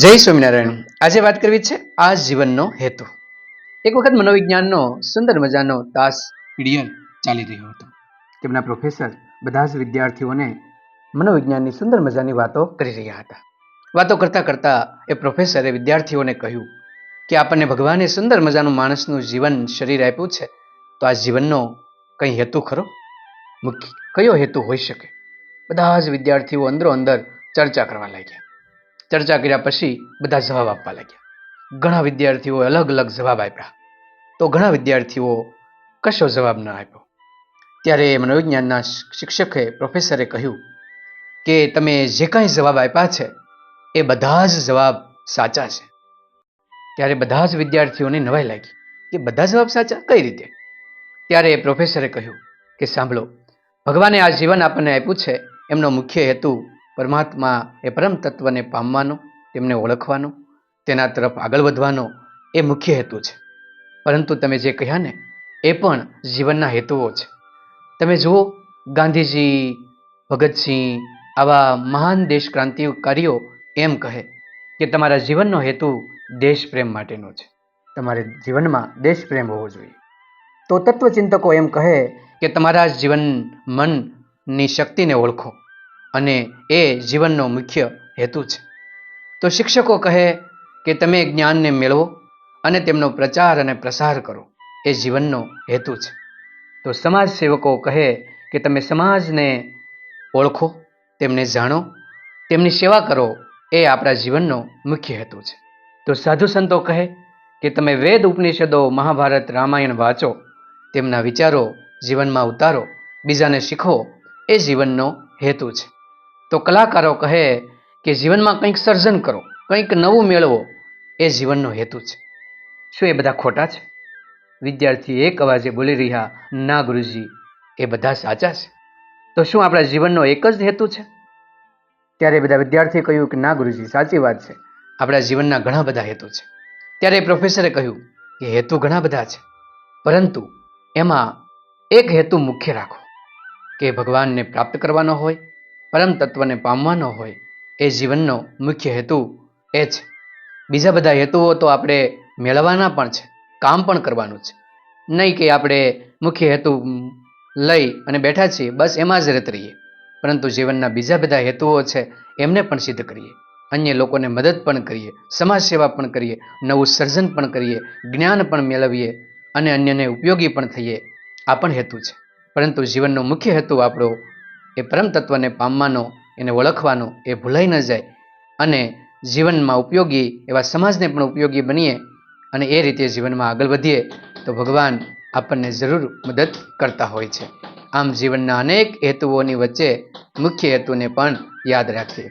જય સ્વામિનારાયણ. આજે વાત કરવી છે આ જીવનનો હેતુ. એક વખત મનોવિજ્ઞાનનો, સુંદર મજાનો તાસ પીડિયન ચાલી રહ્યો હતો. તેમના પ્રોફેસર બધા જ વિદ્યાર્થીઓને મનોવિજ્ઞાનની સુંદર મજાની વાતો કરી રહ્યા હતા. વાતો કરતા કરતા એ પ્રોફેસરે વિદ્યાર્થીઓને કહ્યું કે આપણને ભગવાને સુંદર મજાનું માણસનું જીવન શરીર આપ્યું છે, તો આ જીવનનો કંઈ હેતુ ખરો? મુખ્ય કયો હેતુ હોઈ શકે? બધા જ વિદ્યાર્થીઓ અંદરો અંદર ચર્ચા કરવા લાગ્યા. ચર્ચા કર્યા પછી બધા જવાબ આપવા લાગ્યા. ઘણા વિદ્યાર્થીઓએ અલગ અલગ જવાબ આપ્યા. તો ઘણા વિદ્યાર્થીઓ કશો જવાબ ન આપ્યો. ત્યારે મનોવિજ્ઞાનના શિક્ષકે પ્રોફેસરે કહ્યું કે તમે જે કાંઈ જવાબ આપ્યા છે, એ બધા જ જવાબ સાચા છે. ત્યારે બધા જ વિદ્યાર્થીઓને નવાઈ લાગી કે બધા જવાબ સાચા? કઈ રીતે? ત્યારે પ્રોફેસરે કહ્યું કે સાંભળો, ભગવાને આ જીવન આપણને આપ્યું છે, એમનો મુખ્ય હેતુ પરમાત્મા એ પરમ તત્વને પામવાનો, તેમને ઓળખવાનો, તેના તરફ આગળ વધવાનો એ મુખ્ય હેતુ છે. પરંતુ તમે જે કહ્યા ને, એ પણ જીવનના હેતુઓ છે. તમે જુઓ, ગાંધીજી, ભગતસિંહ, આવા મહાન દેશ ક્રાંતિકારીઓ એમ કહે કે તમારા જીવનનો હેતુ દેશ પ્રેમ માટેનો છે. તમારે જીવનમાં દેશ પ્રેમ હોવો જોઈએ. તો તત્વચિંતકો એમ કહે કે તમારા જીવન મનની શક્તિને ઓળખો. અને એ જીવનનો મુખ્ય હેતુ છે. તો શિક્ષકો કહે કે તમે જ્ઞાનને મેળવો અને તેમનો પ્રચાર અને પ્રસાર કરો. એ જીવનનો હેતુ છે. તો સમાજ સેવકો કહે કે તમે સમાજને ઓળખો, તેમને જાણો, તેમની સેવા કરો એ આપણા જીવનનો મુખ્ય હેતુ છે. તો સાધુ સંતો કહે કે તમે વેદ ઉપનિષદો, મહાભારત, રામાયણ વાંચો, તેમના વિચારો જીવનમાં ઉતારો, બીજાને શીખો, એ જીવનનો હેતુ છે. તો કલાકારો કહે કે જીવનમાં કંઈક સર્જન કરો, કંઈક નવું મેળવો, એ જીવનનો હેતુ છે. શું એ બધા ખોટા છે? વિદ્યાર્થી એક અવાજે બોલી રહ્યા, ના ગુરુજી, એ બધા સાચા છે. તો શું આપણા જીવનનો એક જ હેતુ છે? ત્યારે બધા વિદ્યાર્થીએ કહ્યું કે, ના ગુરુજી, સાચી વાત છે. આપણા જીવનના ઘણા બધા હેતુ છે. ત્યારે પ્રોફેસરે કહ્યું કે, હેતુ ઘણા બધા છે. પરંતુ એમાં એક હેતુ મુખ્ય રાખો, કે ભગવાનને પ્રાપ્ત કરવાનો હોય પરમ તત્વને પામવાનો હોય એ જીવનનો મુખ્ય હેતુ એ છે બીજા બધા હેતુઓ તો આપણે મેળવવાના પણ છે, કામ પણ કરવાનું છે. નહીં કે આપણે મુખ્ય હેતુ લઈ અને બેઠા છીએ, બસ એમાં જ રત રહીએ. પરંતુ જીવનના બીજા બધા હેતુઓ છે, એમને પણ સિદ્ધ કરીએ. અન્ય લોકોને મદદ પણ કરીએ સમાજ સેવા પણ કરીએ, નવું સર્જન પણ કરીએ, જ્ઞાન પણ મેળવીએ અને અન્યને ઉપયોગી પણ થઈએ, આ પણ હેતુ છે. પરંતુ જીવનનો મુખ્ય હેતુ આપણો એ પરમ તત્વને પામવાનો, એને ઓળખવાનો એ ભૂલાઈ ન જાય. અને જીવનમાં ઉપયોગી એવા સમાજને પણ ઉપયોગી બનીએ અને એ રીતે જીવનમાં આગળ વધીએ તો ભગવાન આપણને જરૂર મદદ કરતા હોય છે. આમ જીવનના અનેક હેતુઓની વચ્ચે મુખ્ય હેતુને પણ યાદ રાખીએ.